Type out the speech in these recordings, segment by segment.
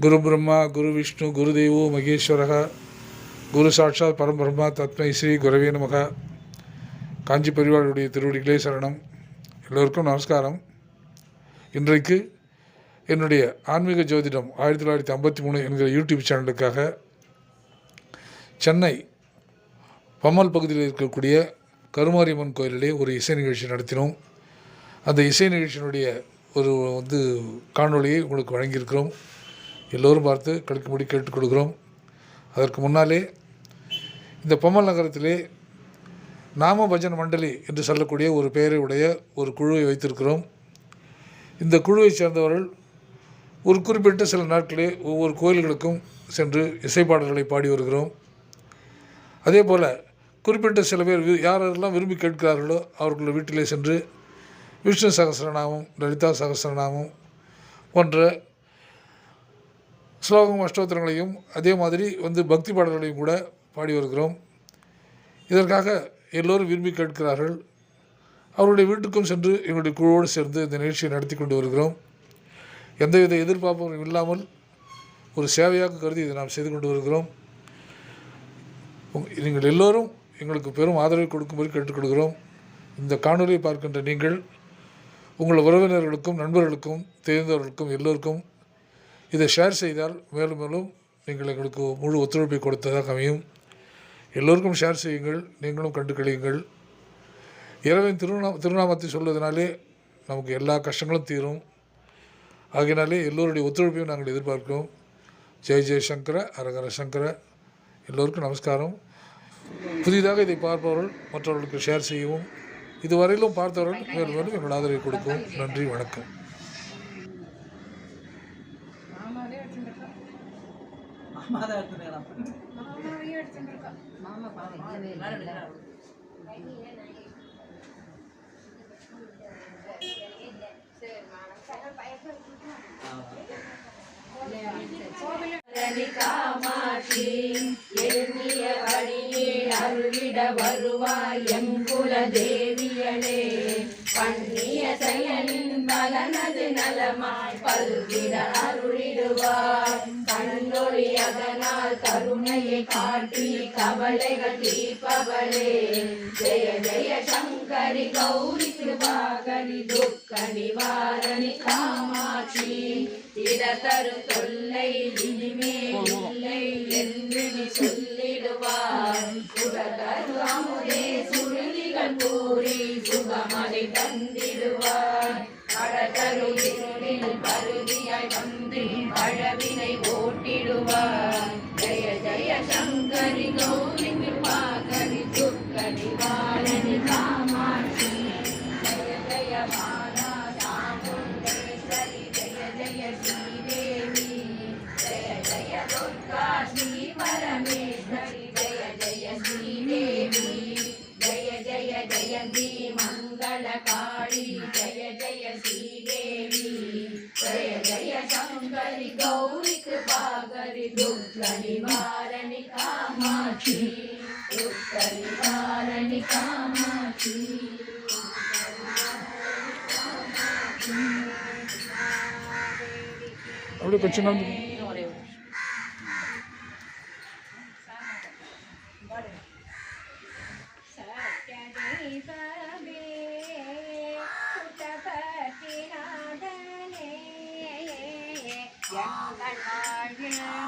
குரு பிரம்மா குரு விஷ்ணு குரு தெய்வோ மகேஸ்வரக குரு சாட்சாத் பரம்பிரம்மா தத்மை ஸ்ரீ குரவே நமக. காஞ்சி பெரியவாளுடைய திருவடிகளே சரணம். எல்லோருக்கும் நமஸ்காரம். இன்றைக்கு என்னுடைய ஆன்மீக ஜோதிடம் ஆயிரத்தி தொள்ளாயிரத்தி ஐம்பத்தி மூணு என்கிற யூடியூப் சேனலுக்காக சென்னை பம்மல் பகுதியில் இருக்கக்கூடிய கருமாரியம்மன் கோயிலிலே ஒரு இசை நிகழ்ச்சி நடத்தினோம். அந்த இசை நிகழ்ச்சியினுடைய ஒரு வந்து காணொளியை உங்களுக்கு வழங்கியிருக்கிறோம். எல்லோரும் பார்த்து கடுக்கும்படி கேட்டுக்கொள்கிறோம். அதற்கு முன்னாலே இந்த பொம்மல் நகரத்திலே நாம பஜன் மண்டலி என்று சொல்லக்கூடிய ஒரு பெயரை உடைய ஒரு குழுவை வைத்திருக்கிறோம். இந்த குழுவை சேர்ந்தவர்கள் ஒரு குறிப்பிட்ட சில நாட்களே ஒவ்வொரு கோயில்களுக்கும் சென்று இசைப்பாடல்களை பாடி வருகிறோம். அதே போல் குறிப்பிட்ட சில பேர் வி- யாரெல்லாம் விரும்பி கேட்கிறார்களோ அவர்கள் வீட்டிலே சென்று விஷ்ணு சகஸ்ரநாமம் லலிதா சகஸ்ரநாமம் போன்ற ஸ்லோகம் அஷ்டோத்திரங்களையும் அதே மாதிரி வந்து பக்தி பாடல்களையும் கூட பாடி வருகிறோம். இதற்காக எல்லோரும் விரும்பி கேட்கிறார்கள். அவருடைய வீட்டுக்கும் சென்று எங்களுடைய குழுவோடு சேர்ந்து இந்த நிகழ்ச்சியை நடத்தி கொண்டு வருகிறோம். எந்தவித எதிர்பார்ப்பும் இல்லாமல் ஒரு சேவையாக கருதி இதை நாம் செய்து கொண்டு வருகிறோம். நீங்கள் எல்லோரும் எங்களுக்கு பெரும் ஆதரவை கொடுக்கும்படி கேட்டுக்கொள்கிறோம். இந்த காணொலியை பார்க்கின்ற நீங்கள் உங்கள் உறவினர்களுக்கும் நண்பர்களுக்கும் தெரிந்தவர்களுக்கும் எல்லோருக்கும் இதை ஷேர் செய்தால் மேலும் மேலும் நீங்கள் எங்களுக்கு முழு ஒத்துழைப்பை கொடுத்ததாக அமையும். எல்லோருக்கும் ஷேர் செய்யுங்கள் நீங்களும் கண்டு கழியுங்கள் இரவின் திருநா திருநாமத்தை சொல்வதனாலே நமக்கு எல்லா கஷ்டங்களும் தீரும். ஆகினாலே எல்லோருடைய ஒத்துழைப்பையும் நாங்கள் எதிர்பார்க்கிறோம். ஜெய் ஜெய்சங்கர அரகர சங்கர. எல்லோருக்கும் நமஸ்காரம். புதிதாக இதை பார்ப்பவர்கள் மற்றவர்களுக்கு ஷேர் செய்யவும். இதுவரையிலும் பார்த்தவர்கள் மேலும் மேலும் எங்கள் ஆதரவை கொடுக்கும் நன்றி வணக்கம். மாதா எடுத்துக்கலாம் மாமா பாவம் இல்லவே இல்லை காமாட்சி எண்ணிய அருளிட வருவாய் எங்குல தேவியளே பண்ணிய செயலின் மகனது நலமாய் பல்விட அருளிடுவார். கண்ணொழி அதனால் கருணையை காட்டி கவலைகள் தீர்ப்பவளே. ஜெய ஜெய சங்கரி கௌரி கிருபாகரி துக்க நிவாரணி காமாட்சி. இட தரு தொல்லை சுகமதை தந்திடுவார். கடதரு பருதியாய் வந்து அழவினை ஓட்டிடுவார். ஜெய ஜெய சங்கரி கௌரி கிருபாகரி துக்க பாலனி காமாட்சி. ஜெய ஜெய ஜெயந்தி மங்கள காளி ஜெய ஜெய ஸ்ரீதேவி ஜெய ஜெய சங்கரி கௌரி கிருபாகரி துர்க நிவாரணி காமாட்சி துர்க நிவாரணி காமாட்சி. அப்படியே கொஞ்சம் Yang.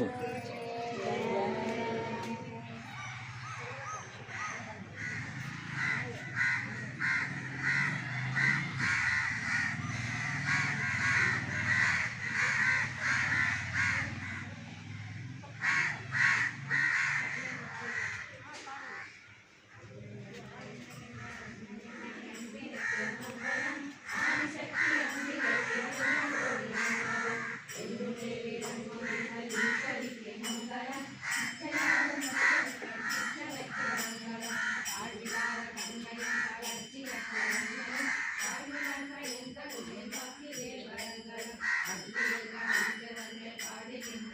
கௌரி